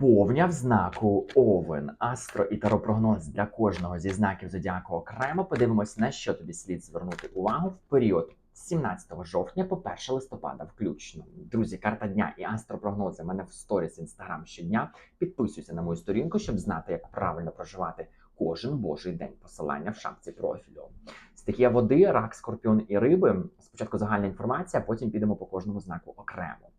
Повня в знаку Овен, астро і таропрогноз для кожного зі знаків зодіаку окремо. Подивимось, на що тобі слід звернути увагу в період з 17 жовтня по 1 листопада, включно. Друзі, карта дня і астропрогнози в мене в сторіс інстаграм щодня. Підписуйся на мою сторінку, щоб знати, як правильно проживати кожен божий день. Посилання в шапці профілю. Стихія води, рак, скорпіон і риби. Спочатку загальна інформація, потім підемо по кожному знаку окремо.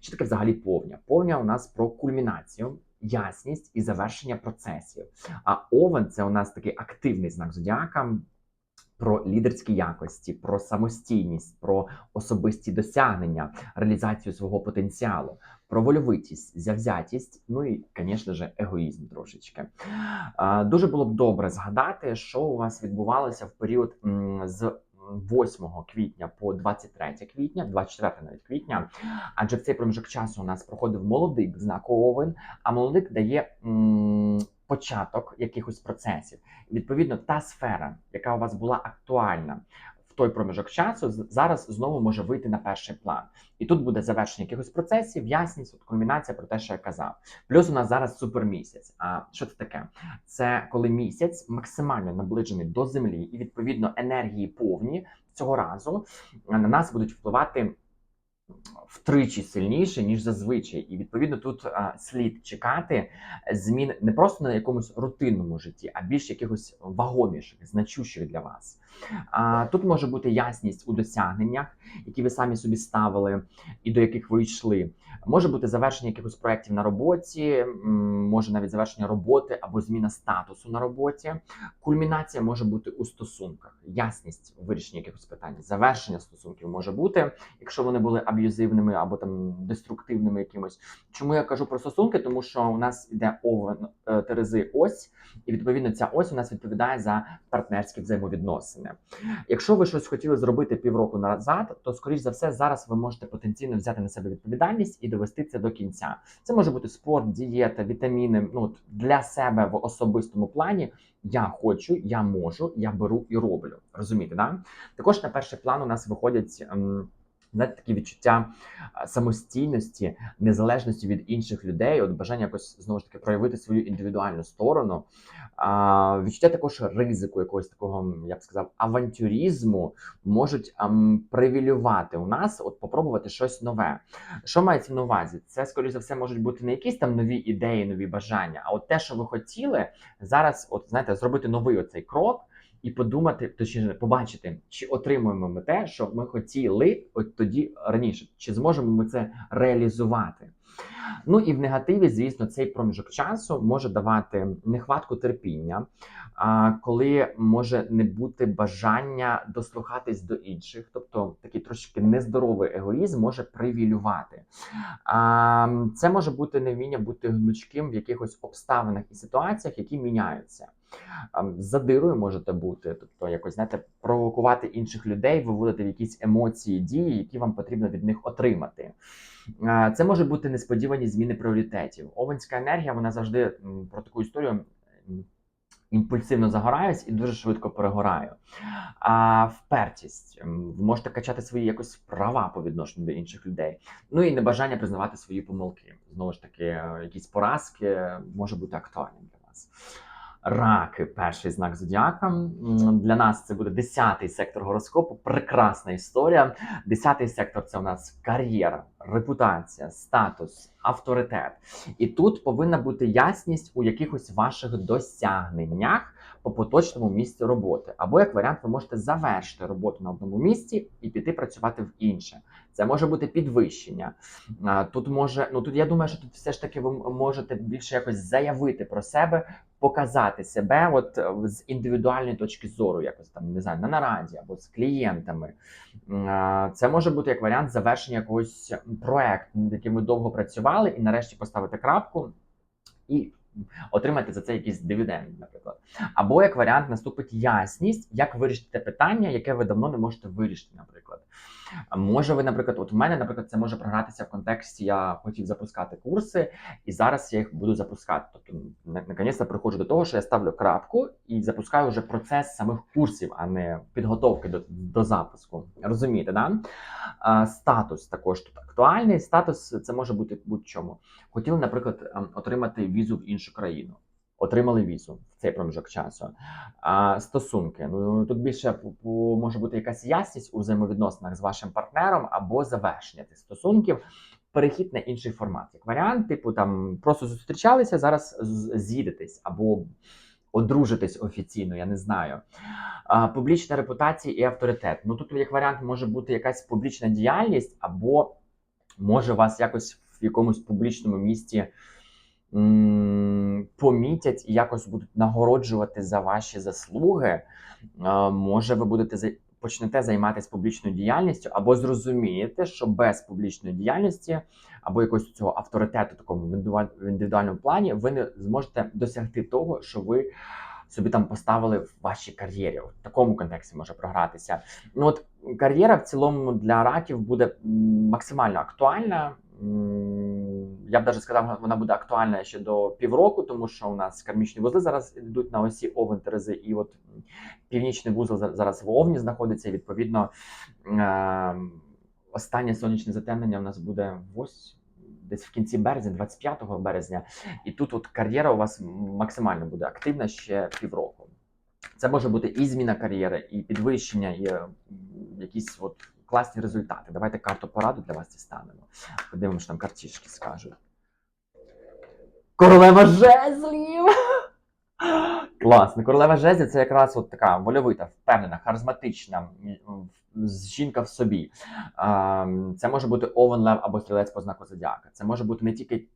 Що таке взагалі повня? Повня у нас про кульмінацію, ясність і завершення процесів. А овен це у нас такий активний знак зодіака. Про лідерські якості, про самостійність, про особисті досягнення, реалізацію свого потенціалу, про вольовитість, завзятість, ну і, звісно ж, егоїзм трошечки. Дуже було б добре згадати, що у вас відбувалося в період з 8 квітня по 23 квітня, 24 навіть квітня, адже в цей проміжок часу у нас проходив молодик знаку Овен, а молодик дає м, початок якихось процесів. Відповідно, та сфера, яка у вас була актуальна в той проміжок часу, зараз знову може вийти на перший план. І тут буде завершення якихось процесів, ясність, от кульмінація про те, що я казав. Плюс у нас зараз супермісяць. А що це таке? Це коли місяць максимально наближений до землі, і відповідно енергії повні цього разу на нас будуть впливати втричі сильніше, ніж зазвичай. І відповідно тут а, слід чекати змін не просто на якомусь рутинному житті, а більш якихось вагоміших, значущих для вас. А, тут може бути ясність у досягненнях, які ви самі собі ставили, і до яких ви йшли. Може бути завершення якихось проєктів на роботі, може навіть завершення роботи або зміна статусу на роботі. Кульмінація може бути у стосунках, ясність у вирішенні якихось питань, завершення стосунків може бути, якщо вони були аб'юзивними або там деструктивними якимось. Чому я кажу про стосунки? Тому що у нас іде овен е, Терези ось, і відповідно ця ось у нас відповідає за партнерські взаємовідносини. Якщо ви щось хотіли зробити півроку назад, то скоріш за все зараз ви можете потенційно взяти на себе відповідальність і довести це до кінця. Це може бути спорт, дієта, вітаміни. Ну для себе в особистому плані. Я хочу, я можу, я беру і роблю. Розумієте, да? Також на перший план у нас виходять. ем, Знаєте, такі відчуття самостійності, незалежності від інших людей, от бажання якось знову ж таки проявити свою індивідуальну сторону, а, відчуття також ризику, якогось такого, я б сказав, авантюризму можуть ам, привілювати у нас, от попробувати щось нове. Що мається на увазі? Це, скоріш за все, можуть бути не якісь там нові ідеї, нові бажання, а от те, що ви хотіли, зараз, от знаєте, зробити новий оцей крок. І подумати, точніше, побачити, чи отримуємо ми те, що ми хотіли от тоді раніше, чи зможемо ми це реалізувати. Ну і в негативі, звісно, цей проміжок часу може давати нехватку терпіння, коли може не бути бажання дослухатись до інших, тобто такий трошки нездоровий егоїзм може привілювати. Це може бути невміння бути гнучким в якихось обставинах і ситуаціях, які міняються. Задирою можете бути, тобто якось знаєте, провокувати інших людей, виводити в якісь емоції, дії, які вам потрібно від них отримати. Це може бути несподівані зміни пріоритетів. Овенська енергія вона завжди про таку історію імпульсивно загораюсь і дуже швидко перегораю. А впертість ви можете качати свої якось права по відношенню до інших людей. Ну і небажання признавати свої помилки. Знову ж таки, е, якісь поразки може бути актуальним для вас. Раки, перший знак зодіака. Для нас це буде 10-й сектор гороскопу. Прекрасна історія. Десятий сектор це у нас кар'єра, репутація, статус, авторитет. І тут повинна бути ясність у якихось ваших досягненнях по поточному місці роботи. Або як варіант, ви можете завершити роботу на одному місці і піти працювати в інше. Це може бути підвищення. Тут може, ну тут я думаю, що тут все ж таки ви можете більше якось заявити про себе, показати себе, от е, з індивідуальної точки зору, якось там не знаю, на нараді або з клієнтами. Це може бути як варіант завершення якогось проекту, над яким ми довго працювали, і нарешті поставити крапку і отримати за це якийсь дивіденд, наприклад. Або як варіант наступить ясність, як вирішити те питання, яке ви давно не можете вирішити, наприклад. Може, ви, наприклад, от в мене, наприклад, це може програтися в контексті, я хотів запускати курси, і зараз я їх буду запускати. Тобто, наконець-то приходжу до того, що я ставлю крапку і запускаю вже процес самих курсів, а не підготовки до, до запуску. Розумієте, да? А, статус також тут актуальний. Статус це може бути будь-чому. Хотіли, наприклад, ем, отримати візу в іншу країну. Отримали візу в цей проміжок часу. А, стосунки. Ну тут більше може бути якась ясність у взаємовідносинах з вашим партнером або завершення цих стосунків. Перехід на інший формат. Як варіант, типу там просто зустрічалися, зараз з'їдетесь або одружитесь офіційно, я не знаю. А, публічна репутація і авторитет. Ну тут як варіант може бути якась публічна діяльність, або може вас якось в якомусь публічному місці м, помітять і якось будуть нагороджувати за ваші заслуги. Може, ви будете почнете займатися публічною діяльністю, або зрозумієте, що без публічної діяльності або якогось цього авторитету, такому в індивідуальному плані, ви не зможете досягти того, що ви собі там поставили в вашій кар'єрі. В такому контексті може програтися. Ну от кар'єра в цілому для раків буде максимально актуальна. Я б навіть сказав, вона буде актуальна ще до півроку, тому що у нас кармічні вузли зараз йдуть на осі Овен Терези, і от північний вузол зараз в Овні знаходиться. І відповідно е, останнє сонячне затемнення у нас буде ось десь в кінці березня, 25 березня. І тут от кар'єра у вас максимально буде активна ще півроку. Це може бути і зміна кар'єри, і підвищення, і е, якісь от класні результати. Давайте карту пораду для вас дістанемо. Подивимося, що там картішки скажуть. Королева жезлів! Класно. Королева жезлів це якраз от така вольовита, впевнена, харизматична жінка в собі. Це може бути овен лев або стрілець по знаку зодіака. Це може бути не тільки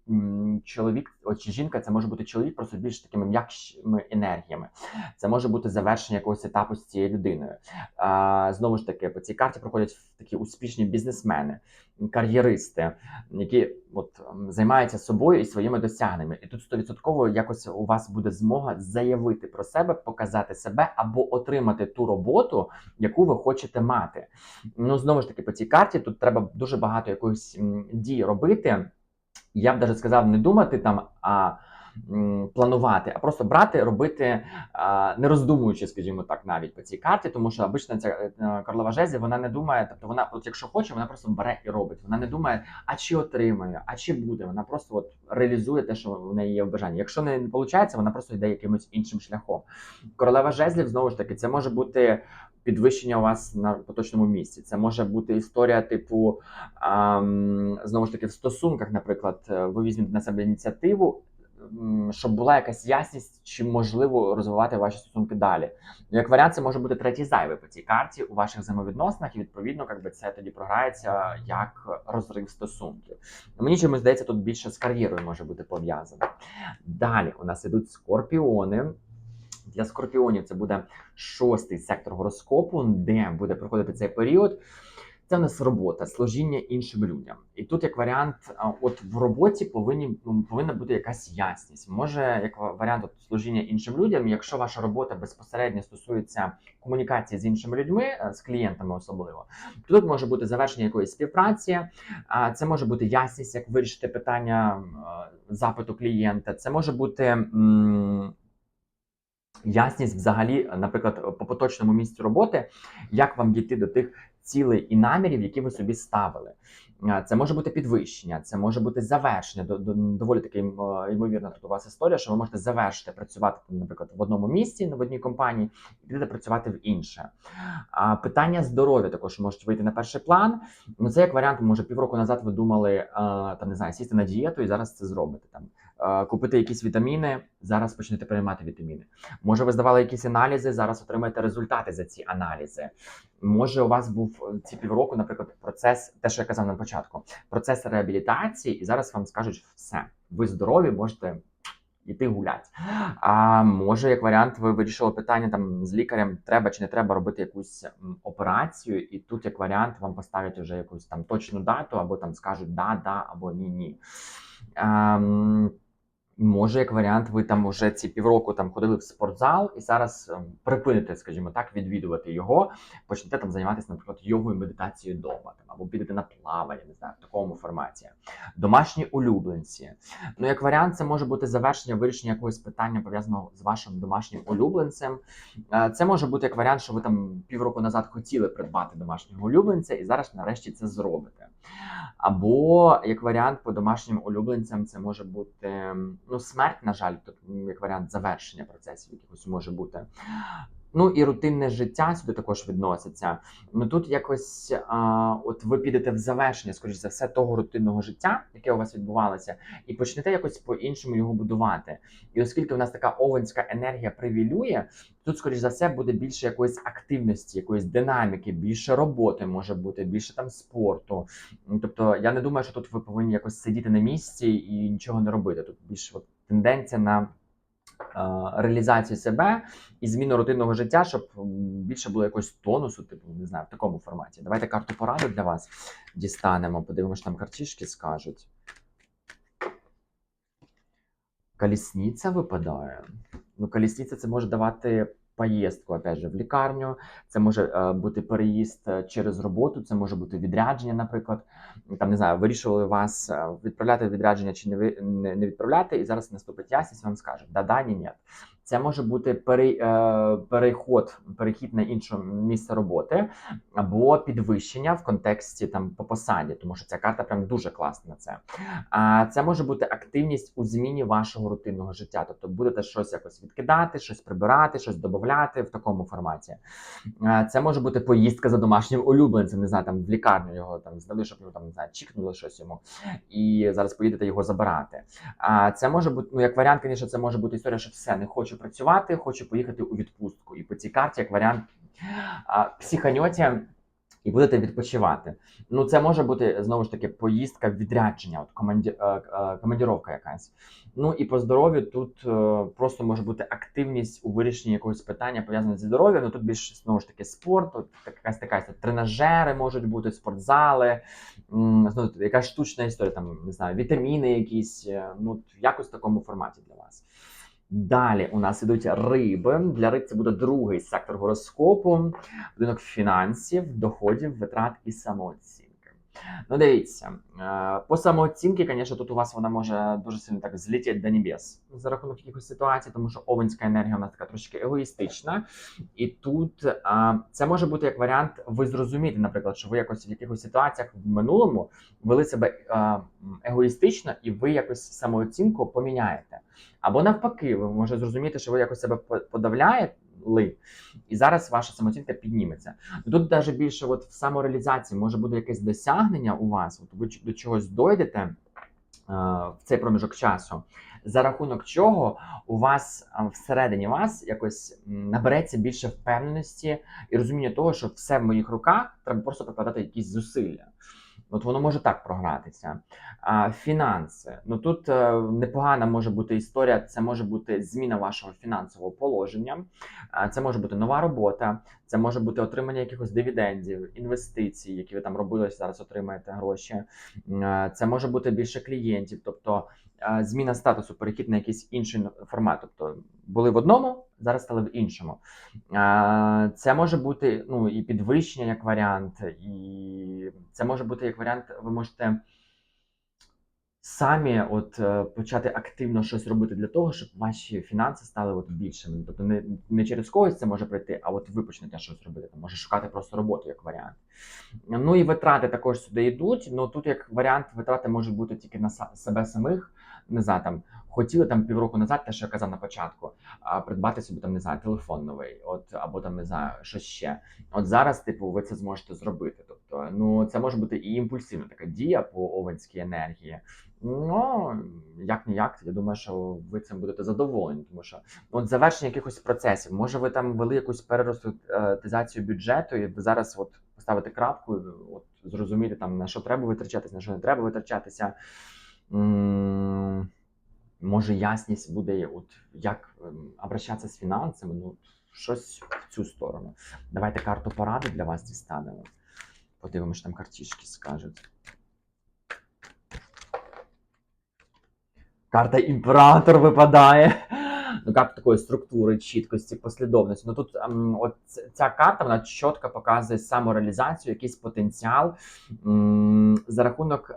чоловік чи жінка, це може бути чоловік просто більш такими м'якшими енергіями. Це може бути завершення якогось етапу з цією людиною. Знову ж таки, по цій карті проходять такі успішні бізнесмени, кар'єристи, які от займаються собою і своїми досягненнями. І тут 100% якось у вас буде змога заявити про себе, показати себе або отримати ту роботу, яку ви хочете мати. Ну знову ж таки, по цій карті тут треба дуже багато якоїсь дій робити. Я б навіть сказав, не думати там, а планувати, а просто брати, робити, не роздумуючи, скажімо так, навіть по цій карті, тому що обично ця е, королева жезлів, вона не думає, тобто вона, от якщо хоче, вона просто бере і робить. Вона не думає, а чи отримає, а чи буде. Вона просто от реалізує те, що в неї є в бажанні. Якщо не виходить, вона просто йде якимось іншим шляхом. Королева жезлів, знову ж таки, це може бути підвищення у вас на поточному місці. Це може бути історія, типу, ам, знову ж таки, в стосунках, наприклад, е, ви візьмете на себе ініціативу. Щоб була якась ясність, чи можливо розвивати ваші стосунки далі. Як варіант, це може бути третій зайвий по цій карті у ваших взаємовідносинах, і відповідно, якби це тоді програється як розрив стосунків. Мені чомусь здається, тут більше з кар'єрою може бути пов'язано. Далі у нас ідуть скорпіони. Для скорпіонів це буде шостий сектор гороскопу, де буде проходити цей період. Це у нас робота, служіння іншим людям. І тут, як варіант, от в роботі повинні м, повинна бути якась ясність. Може, як варіант от, служіння іншим людям, якщо ваша робота безпосередньо стосується комунікації з іншими людьми, е, з клієнтами особливо, тут може бути завершення якоїсь співпраці. Це може бути ясність, як вирішити питання е, запиту клієнта. Це може бути. Ясність взагалі, наприклад, по поточному місцю роботи, як вам дійти до тих цілей і намірів, які ви собі ставили. Це може бути підвищення, це може бути завершення. До, до- доволі таки е, ймовірна тут у вас історія, що ви можете завершити працювати, наприклад, в одному місці, в одній компанії, і підете працювати в інше. Питання здоров'я також можуть вийти на перший план. Ну, це як варіант, може півроку назад ви думали е, там не знаю, сісти на дієту і зараз це зробите. Там купити якісь вітаміни, зараз почнете приймати вітаміни. Може, ви здавали якісь аналізи, зараз отримаєте результати за ці аналізи. Може, у вас був е, ці півроку, наприклад, процес, те, що я казав на початку, процес реабілітації, і зараз вам скажуть все. Ви здорові, можете йти гуляти. А може, як варіант, ви вирішили питання там з лікарем, треба чи не треба робити якусь операцію, і тут, як варіант, вам поставлять вже якусь там точну дату, або там скажуть да, да, або ні, ні. Ем, Може, як варіант, ви там вже ці півроку там ходили в спортзал і зараз ем, припините, скажімо так, відвідувати його, почнете там займатися, наприклад, йогою, медитацією вдома, або підете на плавання, не знаю, в такому форматі. Домашні улюбленці. Ну, як варіант, це може бути завершення вирішення якогось питання пов'язаного з вашим домашнім улюбленцем. Е, Це може бути як варіант, що ви там півроку назад хотіли придбати домашнього улюбленця, і зараз нарешті це зробите. Або як варіант по домашнім улюбленцям, це може бути ну, смерть, на жаль, тут як варіант завершення процесів якихось може бути. Ну і рутинне життя сюди також відноситься. Ну тут якось а, от ви підете в завершення, скоріш за все, того рутинного життя, яке у вас відбувалося, і почнете якось по-іншому його будувати. І оскільки у нас така овенська енергія привілює, тут, скоріш за все, буде більше якоїсь активності, якоїсь динаміки, більше роботи може бути, більше там спорту. Тобто, я не думаю, що тут ви повинні якось сидіти на місці і нічого не робити. Тут більше от, тенденція на реалізацію себе і зміну рутинного життя, щоб більше було якогось тонусу, типу, не знаю, в такому форматі. Давайте карту поради для вас дістанемо, подивимося, там картішки скажуть. Колісниця випадає. Ну, колісниця це може давати поїздку, опять же, в лікарню, це може е, бути переїзд е, через роботу, це може бути відрядження, наприклад. Там не знаю, вирішували вас е, відправляти відрядження чи не, не, відправляти, і зараз наступить ясність, вам скажуть, да-да, ні, ні. Це може бути е, переход, перехід на інше місце роботи або підвищення в контексті там по посаді, тому що ця карта прям дуже класна на це. А це може бути активність у зміні вашого рутинного життя. Тобто будете щось якось відкидати, щось прибирати, щось додати в такому форматі. А, Це може бути поїздка за домашнім улюбленцем, не знаю, там в лікарню його там здали, щоб його там не знаю, чікнули щось йому, і зараз поїдете його забирати. А це може бути, ну як варіант, звісно, це може бути історія, що все не хочу працювати, хочу поїхати у відпустку. І по цій карті, як варіант, психаньоті і будете відпочивати. Ну, це може бути знову ж таки поїздка, відрядження, от команді, е, е, командіровка якась. Ну і по здоров'ю тут е, просто може бути активність у вирішенні якогось питання пов'язане зі здоров'ям. Ну тут більше знову ж таки спорт, от якась така тренажери можуть бути, спортзали, знову якась штучна історія, там не знаю, вітаміни якісь. Ну якось в такому форматі для вас. Далі у нас ідуть риби. Для риб це буде другий сектор гороскопу, будинок фінансів, доходів, витрат і самооцінки. Ну, дивіться, е, по самооцінки, звісно, тут у вас вона може дуже сильно так злетіти до небес за рахунок якихось ситуацій, тому що овенська енергія у нас така трошки егоїстична. І тут це може бути як варіант, ви зрозумієте, наприклад, що ви якось в якихось ситуаціях в минулому вели себе егоїстично, і ви якось самооцінку поміняєте. Або навпаки, ви можете зрозуміти, що ви якось себе по- подавляєте. І зараз ваша самооцінка підніметься. Тут навіть більше от в самореалізації може бути якесь досягнення у вас, от ви до чогось дойдете е, в цей проміжок часу, за рахунок чого у вас всередині вас якось набереться більше впевненості і розуміння того, що все в моїх руках, треба просто прикладати якісь зусилля. От воно може так програтися. А, фінанси. Ну тут е, непогана може бути історія, це може бути зміна вашого фінансового положення, це може бути нова робота, це може бути отримання якихось дивідендів, інвестицій, які ви там робили, зараз отримаєте гроші. Е, Це може бути більше клієнтів, тобто е, зміна статусу, перехід на якийсь інший формат. Тобто були в одному, зараз стали в іншому. Е, Це може бути ну, і підвищення як варіант, і це може бути як варіант, ви можете самі от е, почати активно щось робити для того, щоб ваші фінанси стали от більшими. Тобто не, не через когось це може прийти, а от ви почнете щось робити. Може шукати просто роботу як варіант. Ну і витрати також сюди йдуть. Ну тут як варіант витрати можуть бути тільки на себе самих. Не знаю, там хотіли там півроку назад, те, що я казав на початку, придбати собі там не знаю, телефон новий, от або там не знаю, що ще. От зараз, типу, ви це зможете зробити. Тобто, ну це може бути і імпульсивна така дія по овенській енергії. Ну як ніяк, я думаю, що ви цим будете задоволені, тому що от завершення якихось процесів. Може, ви там вели якусь переростатизацію бюджету, і зараз от поставите крапку, от зрозуміти там на що треба витрачатися, на що не треба витрачатися. Може, ясність буде, от як ем, обращатися з фінансами, ну щось в цю сторону. Давайте карту поради для вас дістанемо. Подивимося, що там картішки скажуть. Карта імператор випадає. Ну, карта такої структури, чіткості, послідовності. Ну тут от ця карта вона чітко показує самореалізацію, якийсь потенціал за рахунок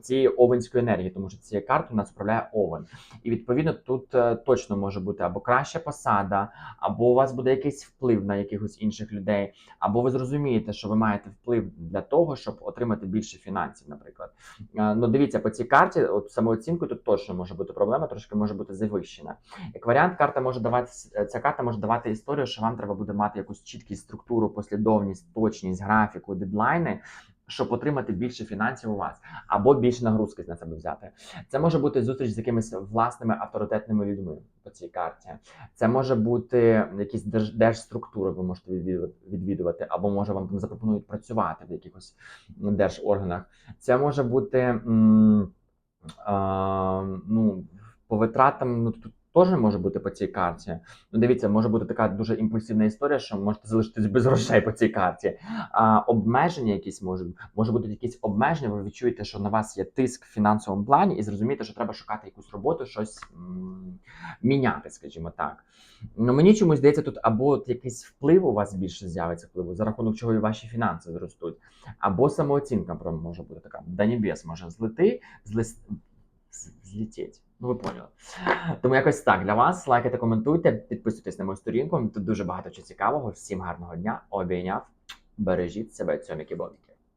цієї овенської енергії, тому що цією картою нас управляє овен. І відповідно тут е, точно може бути або краща посада, або у вас буде якийсь вплив на якихось інших людей, або ви зрозумієте, що ви маєте вплив для того, щоб отримати більше фінансів, наприклад. Е, Ну, дивіться, по цій карті, от самооцінкою тут точно може бути проблема, трошки може бути завищена. Як варіант, карта може давати е, ця карта може давати історію, що вам треба буде мати якусь чіткість структуру, послідовність, точність, графіку, дедлайни. Щоб отримати більше фінансів у вас, або більше нагрузки на себе взяти. Це може бути зустріч з якимись власними авторитетними людьми по цій карті. Це може бути якісь держ, держструктури, ви можете відвідувати, або може вам там запропонують працювати в якихось держорганах. Це може бути м, а, ну, по витратам, ну тут теж може бути по цій карті. Ну, дивіться, може бути така дуже імпульсивна історія, що можете залишитись без грошей по цій карті. А, обмеження якісь можуть, може бути якісь обмеження, ви відчуєте, що на вас є тиск в фінансовому плані, і зрозумієте, що треба шукати якусь роботу, щось м, міняти, скажімо так. Ну, мені чомусь здається, тут або от якийсь вплив у вас більше з'явиться впливу, за рахунок чого і ваші фінанси зростуть, або самооцінка може бути така. До небес може злити, злис... з- злетіть. Ну, ви поняли. Тому якось так для вас. Лайкайте, коментуйте, підписуйтесь на мою сторінку. Тут дуже багато чого цікавого. Всім гарного дня. Обійняв. Бережіть себе, цьоміки боміки